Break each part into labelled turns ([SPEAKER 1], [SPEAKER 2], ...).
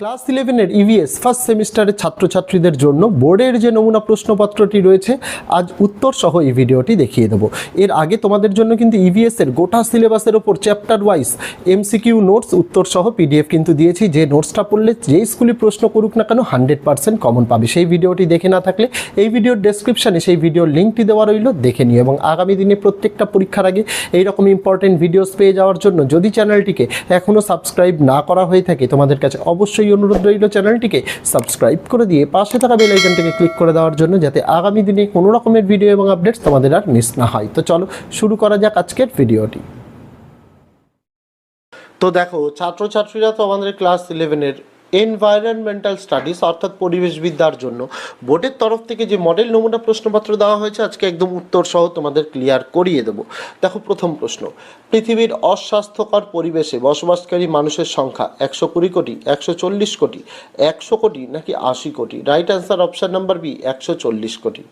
[SPEAKER 1] Class ইলেভেনের EVS first সেমিস্টারের ছাত্রছাত্রীদের জন্য বোর্ডের যে নমুনা প্রশ্নপত্রটি রয়েছে, আজ উত্তর সহ এই ভিডিওটি দেখিয়ে দেবো। এর আগে তোমাদের জন্য কিন্তু ইভিএসের গোটা সিলেবাসের ওপর চ্যাপ্টার ওয়াইজ এমসিকিউ নোটস উত্তর সহ পিডিএফ কিন্তু দিয়েছি। যে নোটসটা পড়লে যেই স্কুলে প্রশ্ন করুক না কেন হান্ড্রেড পার্সেন্ট কমন পাবে। সেই ভিডিওটি দেখে না থাকলে এই ভিডিওর ডেসক্রিপশানে সেই ভিডিওর লিঙ্কটি দেওয়া রইল, দেখে নিও এবং আগামী দিনে প্রত্যেকটা পরীক্ষার আগে এইরকম ইম্পর্টেন্ট ভিডিওস পেয়ে যাওয়ার জন্য যদি চ্যানেলটিকে এখনও সাবস্ক্রাইব না করা হয়ে থাকে, তোমাদের কাছে অবশ্যই অনুরোধ রইল চ্যানেলটিকে সাবস্ক্রাইব করে দিয়ে পাশে থাকা বেল আইকনটিকে ক্লিক করে দেওয়ার জন্য যাতে আগামী দিনে কোনো রকমের ভিডিও এবং আপডেটস তোমাদের আর মিস না হয়। তো চলো শুরু করা যাক আজকের ভিডিওটি। তো দেখো, ছাত্রছাত্রীরা তো আমাদের ক্লাস ইলেভেনের এনভায়রনমেন্টাল স্টাডিজ অর্থাৎ পরিবেশবিদ্যার জন্য। বোর্ডের তরফ থেকে যে মডেল নমুনা প্রশ্নপত্র দেওয়া হয়েছে, আজকে একদম উত্তর সহ তোমাদের ক্লিয়ার করিয়ে দেবো। দেখো প্রথম প্রশ্ন। পৃথিবীর অস্বাস্থ্যকর পরিবেশে বসবাসকারী মানুষের সংখ্যা একশো কুড়ি কোটি, একশো চল্লিশ কোটি, একশো কোটি নাকি আশি crore? Right answer option number B একশো চল্লিশ কোটি।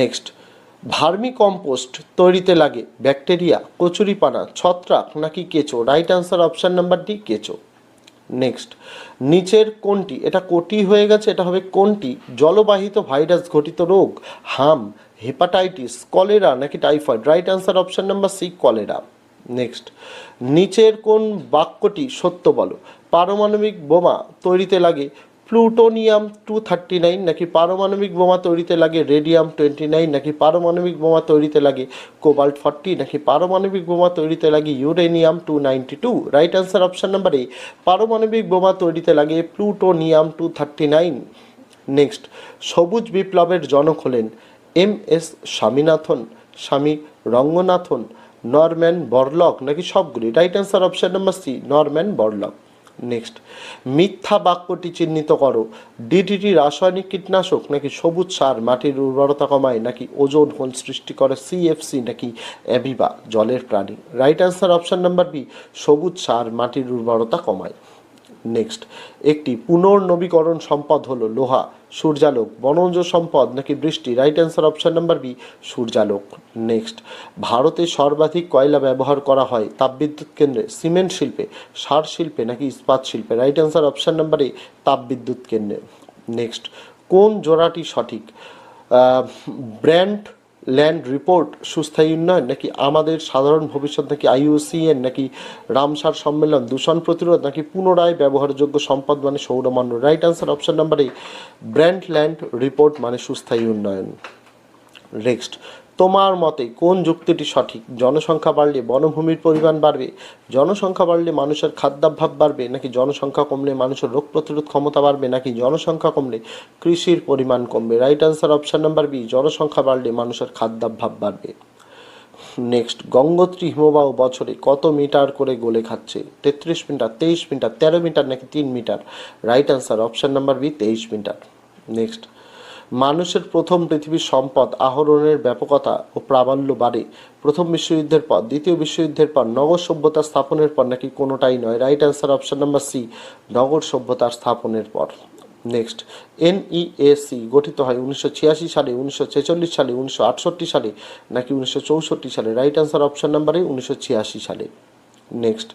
[SPEAKER 1] নেক্সট ভার্মি কম্পোস্ট তৈরিতে লাগে ব্যাকটেরিয়া, কচুরিপানা, ছত্রাক নাকি কেঁচো? Right answer option number D কেঁচো। নেক্সট। নিচের কোনটি? এটা কোটি হয়ে গেছে, এটা হবে কোনটি? জলবাহিত ভাইরাস ঘটিত রোগ, হাম, হেপাটাইটিস, কলেরা নাকি typhoid? Right answer option number C cholera. Next নিচের কোন বাক্যটি সত্য বলো? পারমাণবিক বোমা তৈরিতে লাগে। প্লুটোনিয়াম টু থার্টি নাইন নাকি পারমাণবিক বোমা তৈরিতে লাগে রেডিয়াম টোয়েন্টি নাইন নাকি পারমাণবিক বোমা তৈরিতে লাগে কোবাল্ট ফর্টি নাকি পারমাণবিক বোমা তৈরিতে লাগে uranium two ninety two? Right answer option number A পারমাণবিক বোমা তৈরিতে লাগে plutonium two thirty nine. Next সবুজ বিপ্লবের জনক হলেন এম এস স্বামীনাথন, স্বামী রঙ্গনাথন, নরম্যান বরলক নাকি সবগুলি? Right answer option number C Norman Borlaug next মিথ্যা বাক্যটি চিহ্নিত করো। ডিডিটি রাসায়নিক কীটনাশক নাকি সবুজ সার মাটির উর্বরতা কমায়, নাকি ওজন হোল সৃষ্টি করে সিএফসি নাকি অ্যাবিবা জলের প্রাণী? Right answer option number B সবুজ সার মাটির উর্বরতা কমায়। নেক্সট একটি পুনর্নবীকরণ সম্পদ হলো লোহা, সূর্যালোক, বনজ সম্পদ নাকি বৃষ্টি? Right answer option number B সূর্যালোক। Next ভারতে সর্বাধিক কয়লা ব্যবহার করা হয়? তাপবিদ্যুৎ কেন্দ্রে, সিমেন্ট শিল্পে, সার শিল্পে নাকি ইস্পাত শিল্পে? Right answer option number A তাপবিদ্যুৎ কেন্দ্রে। নেক্সট কোন জোড়াটি সঠিক? ব্র্যান্ড ল্যান্ড রিপোর্ট, সুস্থায়ী উন্নয়ন, নাকি আমাদের সাধারণ ভবিষ্যৎ, নাকি আইইউসিএন নাকি রামসার সম্মেলন, দূষণ প্রতিরোধ, নাকি পুনরায় ব্যবহারযোগ্য সম্পদ মানে সৌরমান্য right answer option number A Brundtland report মানে সুস্থায়ী উন্নয়ন। নেক্সট তোমার মতে কোন যুক্তিটি সঠিক? জনসংখ্যা বাড়লে বনভূমির পরিমাণ বাড়বে? জনসংখ্যা বাড়লে মানুষের খাদ্যাভাব বাড়বে? নাকি জনসংখ্যা কমলে মানুষের রোগ প্রতিরোধ ক্ষমতা বাড়বে? নাকি জনসংখ্যা কমলে কৃষির পরিমাণ কমবে? Right answer option number B জনসংখ্যা বাড়লে মানুষের খাদ্যাভাব বাড়বে। নেক্সট গঙ্গোত্রী হিমবাহ বছরে কত মিটার করে গলে খাচ্ছে? তেত্রিশ মিটার, তেইশ মিটার, তেরো মিটার নাকি তিন metre? Right answer option number B তেইশ মিটার। নেক্সট মানুষের প্রথম পৃথিবীর সম্পদ আহরণের ব্যাপকতা ও প্রাবল্য বাড়ে। প্রথম বিশ্বযুদ্ধের পর, দ্বিতীয় বিশ্বযুদ্ধের পর নগর সভ্যতা স্থাপনের পর নাকি কোনোটাই নয়। Right answer option number C নগর সভ্যতার স্থাপনের পর। নেক্সট এনইএসি গঠিত হয় উনিশশো ছিয়াশি সালে, উনিশশো ছেচল্লিশ সালে, উনিশশো আটষট্টি সালে নাকি উনিশশো চৌষট্টি সালে। রাইট অ্যান্সার অপশন নাম্বারে উনিশশো ছিয়াশি সালে। নেক্সট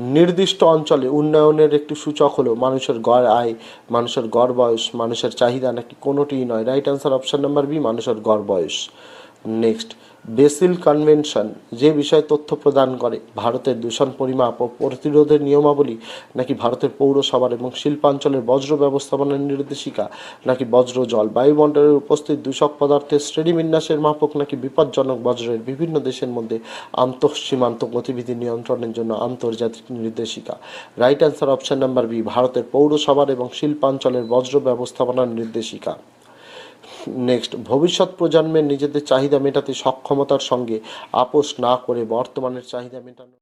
[SPEAKER 1] নির্দিষ্ট অঞ্চলে উন্নয়নের একটি সূচক হলো মানুষের গড় আয়, মানুষের গড় বয়স, মানুষের চাহিদা নাকি কোনোটিই নয়। Right answer option number B মানুষের গড় বয়স। নেক্সট বেসিল কনভেনশন যে বিষয়ে তথ্য প্রদান করে, ভারতের দূষণ পরিমাপ ও প্রতিরোধের নিয়মাবলী, নাকি ভারতের পৌরসভার এবং শিল্পাঞ্চলের বজ্র ব্যবস্থাপনার নির্দেশিকা, নাকি বজ্র জল বায়ুমণ্ডলের উপস্থিত দূষক পদার্থের শ্রেণীবিন্যাসের মাপক, নাকি বিপজ্জনক বজ্রের বিভিন্ন দেশের মধ্যে আন্তঃসীমান্ত গতিবিধি নিয়ন্ত্রণের জন্য আন্তর্জাতিক নির্দেশিকা? Right answer option number B ভারতের পৌরসভার এবং শিল্পাঞ্চলের বজ্র ব্যবস্থাপনার নির্দেশিকা। নেক্সট ভবিষ্যৎ প্রজন্মের নিজেদের চাহিদা মেটাতে সক্ষমতার সঙ্গে আপোষ না করে বর্তমানের চাহিদা মেটানো,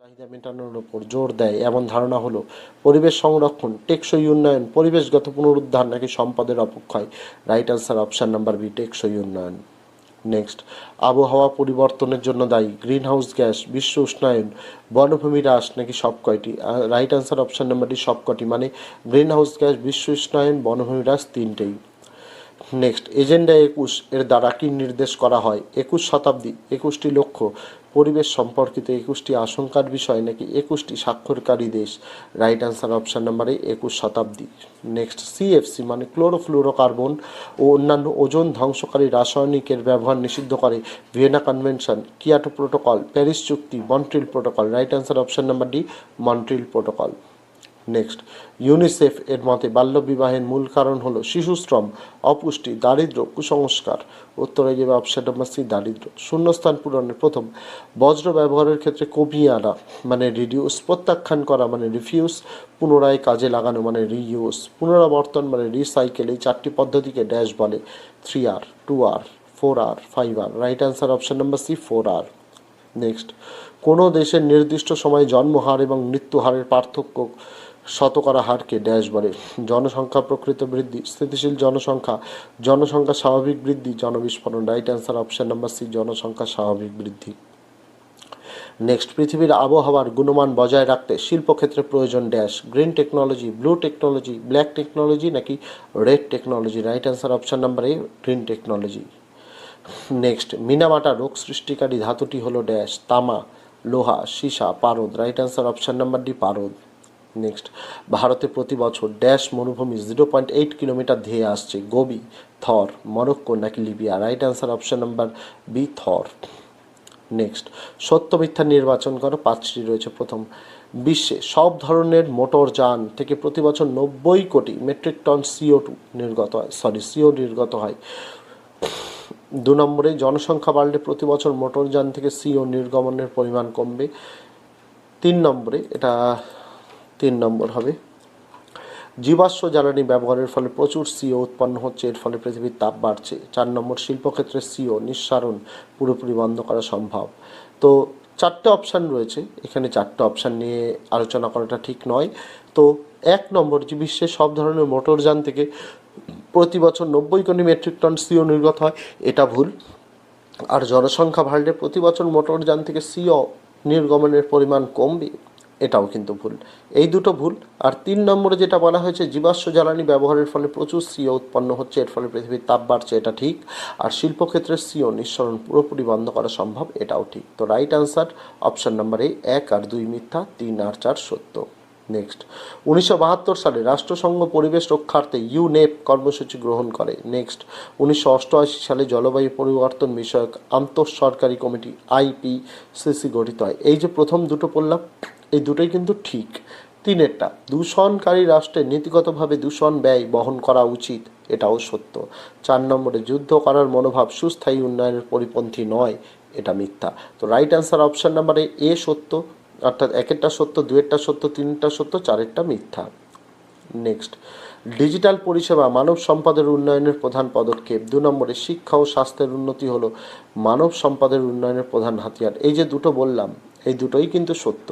[SPEAKER 1] চাহিদা মেটানোর উপর জোর দেয়। এমন ধারণা হলো, পরিবেশ সংরক্ষণ, টেকসই উন্নয়ন, পরিবেশগত পুনরুদ্ধার নাকি সম্পদের অপক্ষয়? Right answer option number B টেকসই উন্নয়ন। নেক্সট আবহাওয়া পরিবর্তনের জন্য দায়ী গ্রিন হাউস গ্যাস বিশ্ব উষ্ণায়ন, বনভূমি হ্রাস নাকি সব কয়টি রাইট আনসার অপশান নাম্বারটি সব কয়টি মানে গ্রিন হাউস গ্যাস বিশ্ব উষ্ণায়ন, বনভূমি হ্রাস তিনটেই। নেক্সট এজেন্ডা একুশ এর দ্বারা কি নির্দেশ করা হয়? একুশ শতাব্দী, একুশটি লক্ষ্য, পরিবেশ সম্পর্কিত একুশটি আশঙ্কার বিষয় নাকি একুশটি স্বাক্ষরকারী দেশ? রাইট আনসার অপশান নাম্বারে একুশ শতাব্দী। নেক্সট সিএফসি মানে ক্লোরোফ্লুরোকার্বন ও অন্যান্য ওজন ধ্বংসকারী রাসায়নিকের ব্যবহার নিষিদ্ধ করে। Vienna convention Kyoto protocol Paris চুক্তি Montreal protocol right answer option number D Montreal protocol next. UNICEF এর মতে বাল্যবিবাহের মূল কারণ হলো শিশুশ্রম, অপুষ্টি দারিদ্র্য কুসংস্কার। উত্তরে যাবে অপশন নাম্বার সি দারিদ্র্য শূন্যস্থান পূরণের প্রথম। বজ্র ব্যবহারের ক্ষেত্রে কমিয়ে আনা মানে রিডিউস প্রত্যাখ্যান করা মানে রিফিউজ পুনরায় কাজে লাগানো মানে রিইউজ পুনরাবর্তন মানে রিসাইকেল এই চারটি পদ্ধতিকে ড্যাশ বলে। Three R two R four R five R right answer option number C four R next কোনো দেশের নির্দিষ্ট সময়ে জন্মহার এবং মৃত্যুহারের পার্থক্য শতকরা হারকে ড্যাশ বলে। জনসংখ্যা প্রকৃত বৃদ্ধি, স্থিতিশীল জনসংখ্যা জনসংখ্যা স্বাভাবিক বৃদ্ধি, জনবিস্ফোরণ। Right answer option number C জনসংখ্যা স্বাভাবিক বৃদ্ধি। নেক্সট পৃথিবীর আবহাওয়ার গুণমান বজায় রাখতে শিল্পক্ষেত্রে প্রয়োজন dash. Green technology blue technology black technology নাকি red technology right answer option number A green technology next Minamata রোগ সৃষ্টিকারী ধাতুটি হলো ড্যাশ। তামা, লোহা, সীসা, পারদ। Right answer option number D পারদ। নেক্সট ভারতে প্রতি বছর ড্যাশ মরুভূমি জিরো পয়েন্ট এইট কিলোমিটার ধেয়ে আসছে। গোবি, থর, মরক্কো নাকি Libya? Right answer option number B Thar. Next সত্য মিথ্যা নির্বাচন করো, পাঁচটি রয়েছে। প্রথম, বিশ্বে সব ধরনের মোটর যান থেকে প্রতি বছর নব্বই কোটি মেট্রিক টন সিও টু নির্গত হয় সরি সিও নির্গত হয়। দু নম্বরে, জনসংখ্যা বাড়লে প্রতি বছর মোটরযান থেকে সিও নির্গমনের পরিমাণ কমবে। তিন নম্বরে, এটা তিন নম্বর হবে। জীবাশ্ম জ্বালানি ব্যবহারের ফলে প্রচুর সিও উৎপন্ন হচ্ছে, এর ফলে পৃথিবীর তাপ বাড়ছে। চার নম্বর, শিল্পক্ষেত্রে সিও নিঃসারণ পুরোপুরি বন্ধ করা সম্ভব। তো চারটে অপশান রয়েছে, এখানে চারটে অপশান নিয়ে আলোচনা করাটা ঠিক নয়। তো এক নম্বর, যে বিশ্বে সব ধরনের মোটরযান থেকে প্রতি বছর নব্বই কোটি মেট্রিক টন সিও নির্গত হয়, এটা ভুল। আর জনসংখ্যা বাড়লে প্রতি বছর মোটরযান থেকে সিও নির্গমনের পরিমাণ কমবে। এটাও কিন্তু ভুল। এই দুটো ভুল। আর তিন নম্বরে যেটা বলা হয়েছে, জীবাশ্ম জ্বালানি ব্যবহারের ফলে প্রচুর সিও উৎপন্ন হচ্ছে, এর ফলে পৃথিবীর তাপ বাড়ছে, এটা ঠিক। আর শিল্পক্ষেত্রে সিও নিঃসরণ পুরোপুরি বন্ধ করা সম্ভব, এটাও ঠিক। তো রাইট আনসার অপশন নাম্বার এই এক আর দুই মিথ্যা, তিন আর চার সত্য। নেক্সট। উনিশশো বাহাত্তর সালে রাষ্ট্রসংঘ পরিবেশ রক্ষার্থে ইউনেপ কর্মসূচি গ্রহণ করে। নেক্সট। উনিশশো অষ্টআশি সালে জলবায়ু পরিবর্তন বিষয়ক আন্তঃসরকারি কমিটি আইপিসিসি গঠিত হয়। এই যে প্রথম দুটো পড়লাম এই দুটোই কিন্তু ঠিক। তিনেরটা, দূষণকারী রাষ্ট্রের নীতিগতভাবে দূষণ ব্যয় বহন করা উচিত, এটাও সত্য। চার নম্বরে, যুদ্ধ করার মনোভাব সুস্থায়ী উন্নয়নের পরিপন্থী নয়, এটা মিথ্যা। তো রাইট অ্যান্সার অপশান নাম্বারে এ সত্য, অর্থাৎ একেরটা সত্য, দুয়েরটা সত্য তিনটা সত্য, চারেরটা মিথ্যা। নেক্সট ডিজিটাল পরিষেবা মানব সম্পদের উন্নয়নের প্রধান পদক্ষেপ। দু নম্বরে, শিক্ষা ও স্বাস্থ্যের উন্নতি হলো মানব সম্পদের উন্নয়নের প্রধান হাতিয়ার। এই যে দুটো বললাম এই দুটোই কিন্তু সত্য।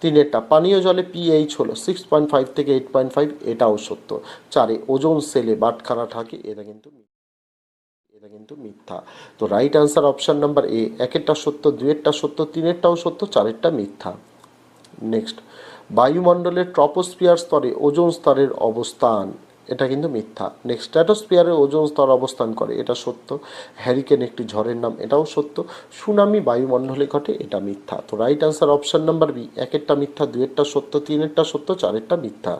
[SPEAKER 1] তিনেরটা, পানীয় জলে পিএইচ হলো সিক্স পয়েন্ট ফাইভ থেকে এইট পয়েন্ট ফাইভ এটাও সত্য। চারে, ওজন সেলে বাটখারা থাকে, এটা কিন্তু। এটা কিন্তু মিথ্যা। তো right answer option number A একেরটা সত্য, দুয়েরটা সত্য, তিনেরটাও সত্য, চারেরটা মিথ্যা। নেক্সট বায়ুমণ্ডলের ট্রপোস্ফিয়ার স্তরে ওজোন স্তরের অবস্থান। এটা কিন্তু মিথ্যা। নেক্সট স্ট্র্যাটোস্ফিয়ারে ওজোন স্তর অবস্থান করে, এটা সত্য। হ্যারিকেন একটি ঝড়ের নাম, এটাও সত্য। সুনামি বায়ুমণ্ডলে ঘটে, এটা মিথ্যা। তো right answer option number B একেরটা মিথ্যা দুয়েরটা সত্য, তিনেরটা সত্য, চারেরটা মিথ্যা।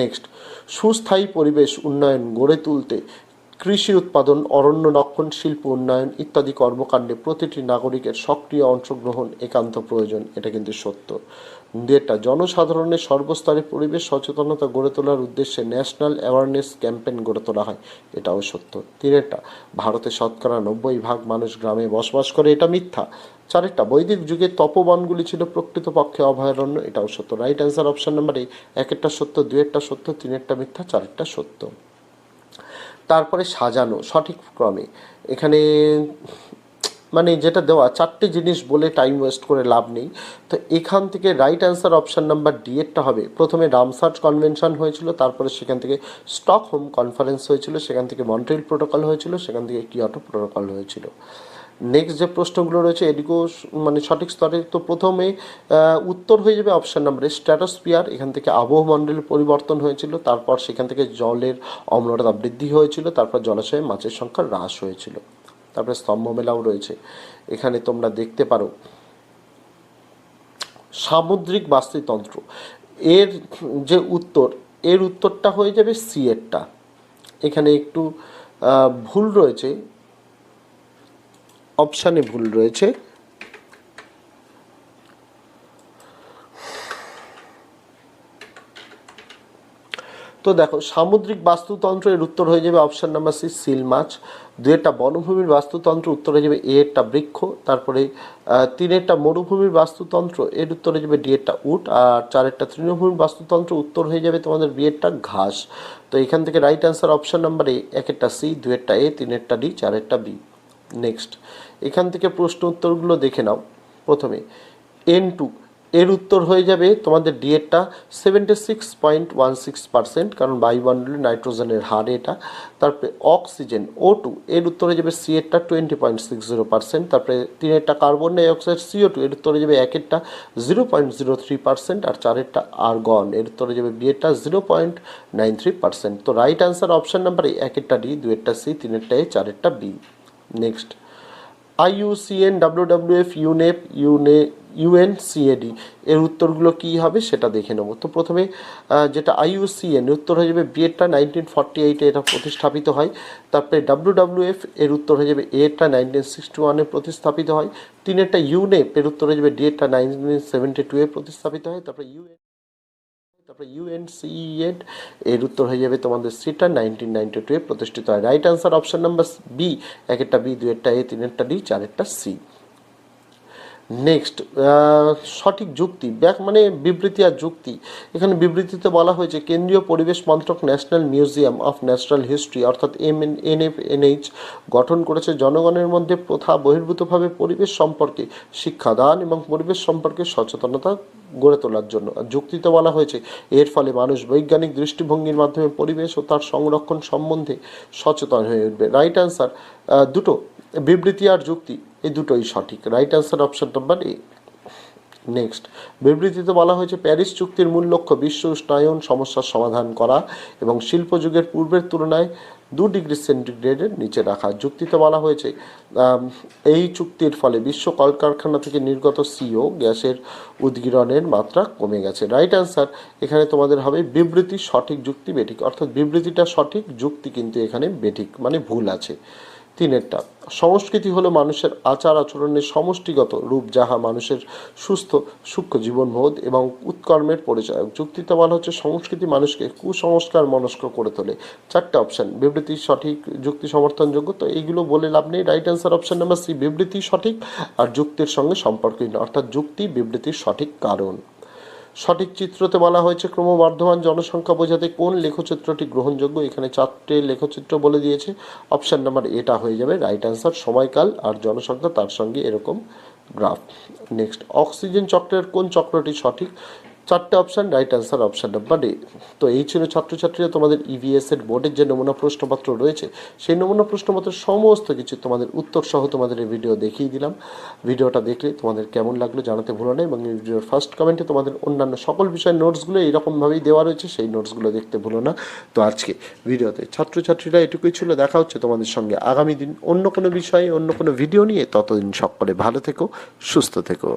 [SPEAKER 1] নেক্সট সুস্থায়ী পরিবেশ উন্নয়ন গড়ে তুলতে কৃষি উৎপাদন, অরণ্য রক্ষণ, শিল্প উন্নয়ন ইত্যাদি কর্মকাণ্ডে প্রতিটি নাগরিকের সক্রিয় অংশগ্রহণ একান্ত প্রয়োজন, এটা কিন্তু সত্য। যেটা জনসাধারণের সর্বস্তরে পরিবেশ সচেতনতা গড়ে তোলার উদ্দেশ্যে ন্যাশনাল অ্যাওয়ারনেস ক্যাম্পেইন গড়ে তোলা হয়। এটাও সত্য। তিনেরটা ভারতে শতকরা নব্বই ভাগ মানুষ গ্রামে বসবাস করে, এটা মিথ্যা। চারেরটা বৈদিক যুগে তপবনগুলি ছিল প্রকৃতপক্ষে অভয়ারণ্য, এটাও সত্য। রাইট অ্যান্সার অপশন নাম্বার এই একেরটা সত্য দুয়েরটা সত্য, তিনেরটা মিথ্যা, চারেরটা সত্য। তারপরে সাজানো, সঠিক ক্রমে। এখানে মানে যেটা দেওয়া, চারটে জিনিস বলে টাইম ওয়েস্ট করে লাভ নেই। তো এখান থেকে right answer option number D এরটা হবে। প্রথমে রামসার্চ কনভেনশন হয়েছিল, তারপরে সেখান থেকে স্টকহোম কনফারেন্স হয়েছিল, সেখান থেকে মন্ট্রিল প্রোটোকল হয়েছিল, সেখান থেকে কিয়োটো প্রোটোকল হয়েছিল। নেক্সট যে প্রশ্নগুলো রয়েছে, এদিকেও মানে সঠিক স্তরে তো প্রথমে উত্তর হয়ে যাবে অপশান নাম্বারে স্ট্র্যাটোস্পিয়ার এখান থেকে আবহমণ্ডলের পরিবর্তন হয়েছিল, তারপর সেখান থেকে জলের অম্লতা বৃদ্ধি হয়েছিল, তারপর জলাশয়ে মাছের সংখ্যা হ্রাস হয়েছিল। তারপরে স্তম্ভ মেলাও রয়েছে। এখানে তোমরা দেখতে পারো সামুদ্রিক বাস্তুতন্ত্র। এর যে উত্তর, এর উত্তরটা হয়ে যাবে সি এরটা এখানে একটু ভুল রয়েছে। অপশানে ভুল রয়েছে। তো দেখো, সামুদ্রিক বাস্তুতন্ত্র এর উত্তর হয়ে যাবে অপশন নাম্বার সি সিল মাছ। দুয়েরটা বনভূমির বাস্তুতন্ত্র, উত্তর হয়ে যাবে এ এরটা বৃক্ষ। তারপরে তিনেরটা মরুভূমির বাস্তুতন্ত্র, এর উত্তর হয়ে যাবে ডি এরটা উট। আর চারেরটা তৃণভূমির বাস্তুতন্ত্র, উত্তর হয়ে যাবে তোমাদের বি এরটা ঘাস। তো এখান থেকে right answer option number A একেরটা C দুয়েরটা এ তিনেরটা ডি চারেরটা বি নেক্সট এখান থেকে প্রশ্ন উত্তরগুলো দেখে নাও। প্রথমে এন টু এর উত্তর হয়ে যাবে তোমাদের ডিএটা seventy six point one six percent কারণ বায়ুমণ্ডলে নাইট্রোজেনের হার এটা। তারপরে অক্সিজেন ও টু এর উত্তর হয়ে যাবে C এরটা twenty point six zero percent তারপরে তিনেরটা কার্বন ডাইঅক্সাইড সিও টু এর উত্তর হয়ে যাবে একেরটা zero point zero three percent আর চারেরটা আর্গন এর উত্তর হয়ে যাবে বিয়েরটা zero point nine three percent তো রাইট অ্যান্সার অপশন নাম্বার একেরটা ডি দুয়েরটা সি তিনেরটা A চারেরটা B next IUCN WWF UNEP ইউনে UNCAD এর উত্তরগুলো কী হবে সেটা দেখে নেব। তো প্রথমে যেটা আইইউসিএন উত্তর হয়ে যাবে বিএডটা নাইনটিন ফর্টি এইটে এটা প্রতিস্থাপিত হয়। তারপরে ডাব্লিউডাব্লিউএফ এর উত্তর হয়ে যাবে এটা নাইনটিন সিক্সটি ওয়ানে প্রতিস্থাপিত হয়। তিনেরটা ইউনেপ এর উত্তর হয়ে যাবে ডিএডটা নাইনটিন সেভেন্টি টুয়ে প্রতিস্থাপিত হয়। তারপরে ইউএন তারপরে ইউএনসিএড এর উত্তর হয়ে যাবে তোমাদের সিটা নাইনটিন নাইনটি টুয়ে প্রতিষ্ঠিত হয়। Right answer option number B এক একটা বি দুয়েরটা এ তিনেরটা ডি চারেরটা সি নেক্সট সঠিক যুক্তি, ব্যাক মানে বিবৃতি আর যুক্তি। এখানে বিবৃতিতে বলা হয়েছে, কেন্দ্রীয় পরিবেশ মন্ত্রক National Museum of National History, অর্থাৎ এম এন এফ এনএইচ, গঠন করেছে জনগণের মধ্যে প্রথা বহির্ভূতভাবে পরিবেশ সম্পর্কে শিক্ষাদান এবং পরিবেশ সম্পর্কে সচেতনতা গড়ে তোলার জন্য। যুক্তিতে বলা হয়েছে, এর ফলে মানুষ বৈজ্ঞানিক দৃষ্টিভঙ্গির মাধ্যমে পরিবেশ ও তার সংরক্ষণ সম্বন্ধে সচেতন হয়ে উঠবে। রাইট অ্যান্সার দুটো। বিবৃতি আর যুক্তি, এই দুটোই সঠিক। Right answer option number A next বিবৃতিতে বলা হয়েছে, প্যারিস চুক্তির মূল লক্ষ্য বিশ্ব উষ্ণায়ন সমস্যার সমাধান করা এবং শিল্প যুগের পূর্বের তুলনায় দু ডিগ্রি সেন্টিগ্রেডের নিচে রাখা। যুক্তিতে বলা হয়েছে এই চুক্তির ফলে বিশ্ব কলকারখানা থেকে নির্গত সিও গ্যাসের উদ্গীরণের মাত্রা কমে গেছে। রাইট অ্যান্সার এখানে তোমাদের হবে বিবৃতি সঠিক যুক্তি বেঠিক। অর্থাৎ বিবৃতিটা সঠিক যুক্তি কিন্তু এখানে বেঠিক মানে ভুল আছে। তিনেরটা সংস্কৃতি হলো মানুষের আচার আচরণের সমষ্টিগত রূপ যাহা মানুষের সুস্থ, সূক্ষ্ম জীবনবোধ এবং উৎকর্মের পরিচয়ক। যুক্তিতে বলা হচ্ছে সংস্কৃতি মানুষকে কুসংস্কার মনস্ক করে তোলে। চারটে অপশন বিবৃতি সঠিক, যুক্তি সমর্থনযোগ্য, তো এইগুলো বলে লাভ নেই। Right answer option number C বিবৃতি সঠিক আর যুক্তির সঙ্গে সম্পর্কহীন। অর্থাৎ যুক্তি, বিবৃতির সঠিক কারণ। সঠিক চিত্রতে বলা হয়েছে ক্রমবর্ধমান জনসংখ্যা বোঝাতে কোন লেখচিত্রটি গ্রহণযোগ্য। এখানে চারটে লেখচিত্র বলে দিয়েছে। অপশান নাম্বার এটা হয়ে যাবে, রাইট অ্যান্সার সময়কাল আর জনসংখ্যা তার সঙ্গে এরকম গ্রাফ। নেক্সট, অক্সিজেন চক্রের কোন চক্রটি সঠিক? চারটে option right answer option number A তো এই ছিল ছাত্রছাত্রীরা তোমাদের ইভিএস এর বোর্ডের যে নমুনা প্রশ্নপত্র রয়েছে, সেই নমুনা প্রশ্নপত্রের সমস্ত কিছু তোমাদের উত্তর সহ তোমাদের এই ভিডিও দেখিয়ে দিলাম। ভিডিওটা দেখলে তোমাদের কেমন লাগল জানাতে ভুলো না এবং এই ভিডিওর ফার্স্ট কমেন্টে তোমাদের অন্যান্য সকল বিষয়ের নোটসগুলো এইরকমভাবেই দেওয়া রয়েছে, সেই নোটসগুলো দেখতে ভুলো না। তো আজকে ভিডিওতে ছাত্রছাত্রীরা এটুকুই ছিল, দেখা হচ্ছে তোমাদের সঙ্গে আগামী দিন অন্য কোনো বিষয়ে, অন্য কোনো ভিডিও নিয়ে। ততদিন সকলে ভালো থেকো, সুস্থ থেকো।